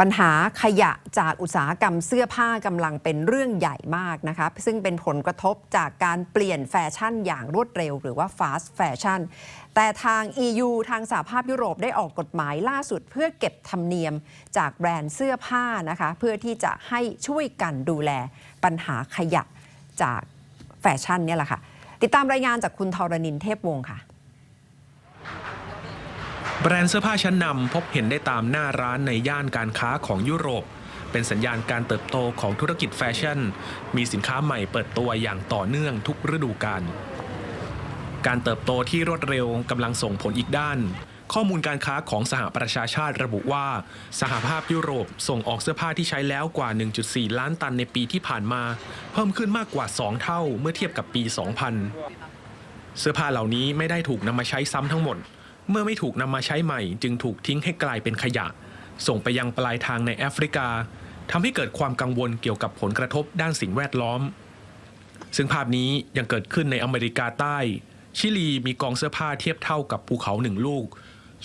ปัญหาขยะจากอุตสาหกรรมเสื้อผ้ากำลังเป็นเรื่องใหญ่มากนะคะซึ่งเป็นผลกระทบจากการเปลี่ยนแฟชั่นอย่างรวดเร็ว หรือว่า fast fashion แต่ทาง EU ทางสหภาพยุโรปได้ออกกฎหมายล่าสุด เพื่อเก็บธรรมเนียมจากแบรนด์เสื้อผ้านะคะเพื่อที่จะให้ช่วยกันดูแลปัญหาขยะจากแฟชั่นเนี่ยแหละค่ะ ติดตามรายงานจากคุณทรณินเทพวงศ์ค่ะ แบรนด์เสื้อผ้าชั้นนำพบเห็นได้ตามหน้าร้านในย่านการค้าของยุโรป เป็นสัญญาณการเติบโตของธุรกิจแฟชั่น มีสินค้าใหม่เปิดตัวอย่างต่อเนื่องทุกฤดูกาลการเติบโตที่รวดเร็วกำลังส่งผลอีกด้าน ข้อมูลการค้าของสหประชาชาติระบุว่า สหภาพยุโรปส่งออกเสื้อผ้าที่ใช้แล้วกว่า 1.4 ล้านตันในปีที่ผ่านมา เพิ่มขึ้นมากกว่า 2 เท่าเมื่อเทียบกับปี 2000 เสื้อผ้าเหล่านี้ไม่ได้ถูกนำมาใช้ซ้ำทั้งหมด เมื่อไม่ถูกนำมาใช้ใหม่ จึงถูกทิ้งให้กลายเป็นขยะ ส่งไปยังปลายทางในแอฟริกาทำให้เกิดความกังวลเกี่ยวกับผลกระทบด้านสิ่งแวดล้อม ซึ่งภาพนี้ยังเกิดขึ้นในอเมริกาใต้ ชิลีมีกองเสื้อผ้าเทียบเท่ากับภูเขาหนึ่งลูก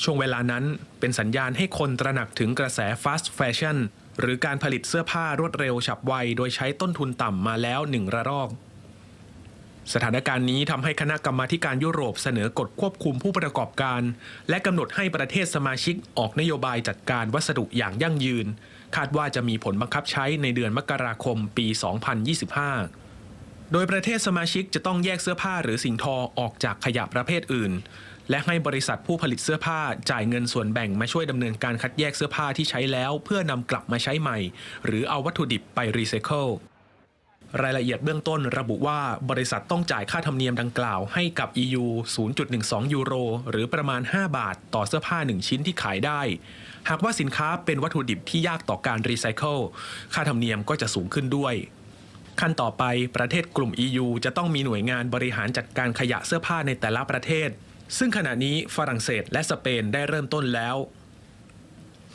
ช่วงเวลานั้นเป็นสัญญาณให้คนตระหนักถึงกระแสฟาสต์แฟชั่นหรือการผลิตเสื้อผ้ารวดเร็วฉับไว โดยใช้ต้นทุนต่ำมาแล้วหนึ่งระลอก สถานการณ์นี้ทำให้คณะกรรมาการยุโรปเสนอกฎควบคุมผู้ประกอบการ และกำหนดให้ประเทศสมาชิกออกนโยบายจัดการวัสดุอย่างยั่งยืน คาดว่าจะมีผลบังคับใช้ในเดือนมกราคมปี 2025 โดยประเทศสมาชิกจะต้องแยกเสื้อผ้าหรือสิ่งทอออกจากขยะประเภทอื่น และให้บริษัทผู้ผลิตเสื้อผ้าจ่ายเงินส่วนแบ่งมาช่วยดำเนินการคัดแยกเสื้อผ้าที่ใช้แล้ว เพื่อนำกลับมาใช้ใหม่ หรือเอาวัตถุดิบไปรีไซเคิล รายละเอียดเบื้องต้นระบุว่าบริษัทต้องจ่ายค่าธรรมเนียมดังกล่าวให้กับ EU 0.12 ยูโร หรือประมาณ 5 บาท ต่อเสื้อผ้า 1 ชิ้นที่ขายได้ หากว่าสินค้าเป็นวัตถุดิบที่ยากต่อการรีไซเคิลค่าธรรมเนียมก็จะสูงขึ้นด้วย ขั้นต่อไปประเทศกลุ่ม EU จะต้องมีหน่วยงานบริหารจัดการขยะเสื้อผ้าในแต่ละประเทศ ซึ่งขณะนี้ฝรั่งเศสและสเปนได้เริ่มต้นแล้ว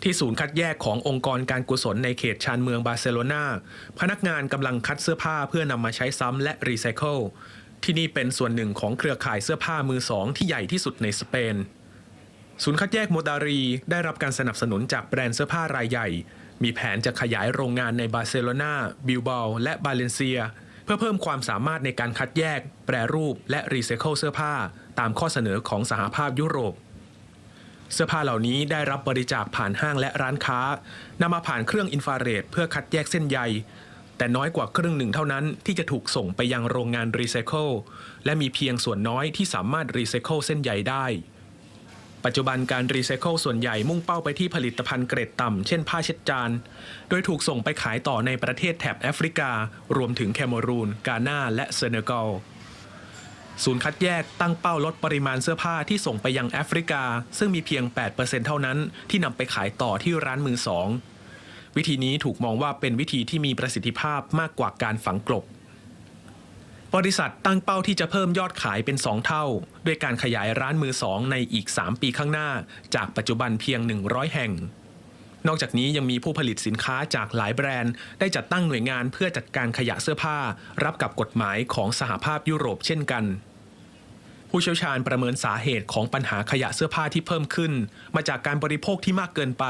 ที่ศูนย์คัดแยกขององค์กรการกุศลในเขตชานเมืองบาร์เซโลนาพนักงานกำลังคัดเสื้อผ้าเพื่อนำมาใช้ซ้ำและรีไซเคิลที่นี่เป็นส่วนหนึ่งของเครือข่ายเสื้อผ้ามือสองที่ใหญ่ที่สุดในสเปน ศูนย์คัดแยกโมดารีได้รับการสนับสนุนจากแบรนด์เสื้อผ้ารายใหญ่ มีแผนจะขยายโรงงานในบาร์เซโลนาบิลบาและบาเลนเซีย เพื่อเพิ่มความสามารถในการคัดแยก แปรรูป และรีไซเคิลเสื้อผ้า ตามข้อเสนอของสหภาพยุโรป เสื้อผ้าเหล่านี้ได้รับบริจาคผ่านห้างและร้านค้านำมาผ่านเครื่องอินฟราเรดเพื่อคัดแยกเส้นใย แต่น้อยกว่าครึ่งหนึ่งเท่านั้นที่จะถูกส่งไปยังโรงงานรีไซเคิลและมีเพียงส่วนน้อยที่สามารถรีไซเคิลเส้นใยได้ ปัจจุบันการรีไซเคิลส่วนใหญ่มุ่งเป้าไปที่ผลิตภัณฑ์เกรดต่ำเช่นผ้าเช็ดจาน โดยถูกส่งไปขายต่อในประเทศแถบแอฟริกา รวมถึงแคเมรูน กานาและเซเนกัล ศูนย์คัดแยกตั้งเป้าลดปริมาณเสื้อผ้าที่ส่งไปยังแอฟริกา ซึ่งมีเพียง 8%เท่านั้นที่นำไปขายต่อที่ร้านมือสองวิธีนี้ถูกมองว่าเป็นวิธีที่มีประสิทธิภาพมากกว่าการฝังกลบบริษัทตั้งเป้าที่จะเพิ่มยอดขายเป็น 2 เท่า ด้วยการขยายร้านมือสองในอีก 3 ปีข้างหน้า จากปัจจุบันเพียง 100 แห่ง นอกจากนี้ยังมีผู้ผลิตสินค้าจากหลายแบรนด์ ได้จัดตั้งหน่วยงานเพื่อจัดการขยะเสื้อผ้า รับกับกฎหมายของสหภาพยุโรปเช่นกัน ผู้เชี่ยวชาญประเมินสาเหตุของปัญหาขยะเสื้อผ้าที่เพิ่มขึ้น มาจากการบริโภคที่มากเกินไป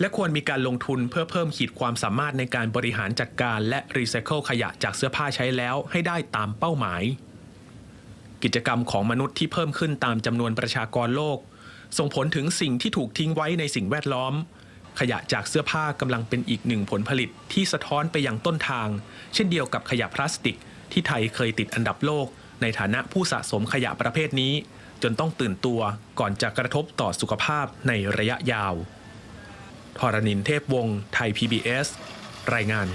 และควรมีการลงทุนเพื่อเพิ่มขีดความสามารถในการบริหารจัดการและรีไซเคิลขยะจากเสื้อผ้าใช้แล้วให้ได้ตามเป้าหมาย กิจกรรมของมนุษย์ที่เพิ่มขึ้นตามจำนวนประชากรโลก ส่งผลถึงสิ่งที่ถูกทิ้งไว้ในสิ่งแวดล้อม ขยะจากเสื้อผ้ากำลังเป็นอีกหนึ่งผลผลิตที่สะท้อนไปยังต้นทาง เช่นเดียวกับขยะพลาสติก ที่ไทยเคยติดอันดับโลก ในฐานะผู้สะสมขยะประเภทนี้ จนต้องตื่นตัวก่อนจะกระทบต่อสุขภาพในระยะยาวทรณินเทพวงศ์ไทย PBS รายงาน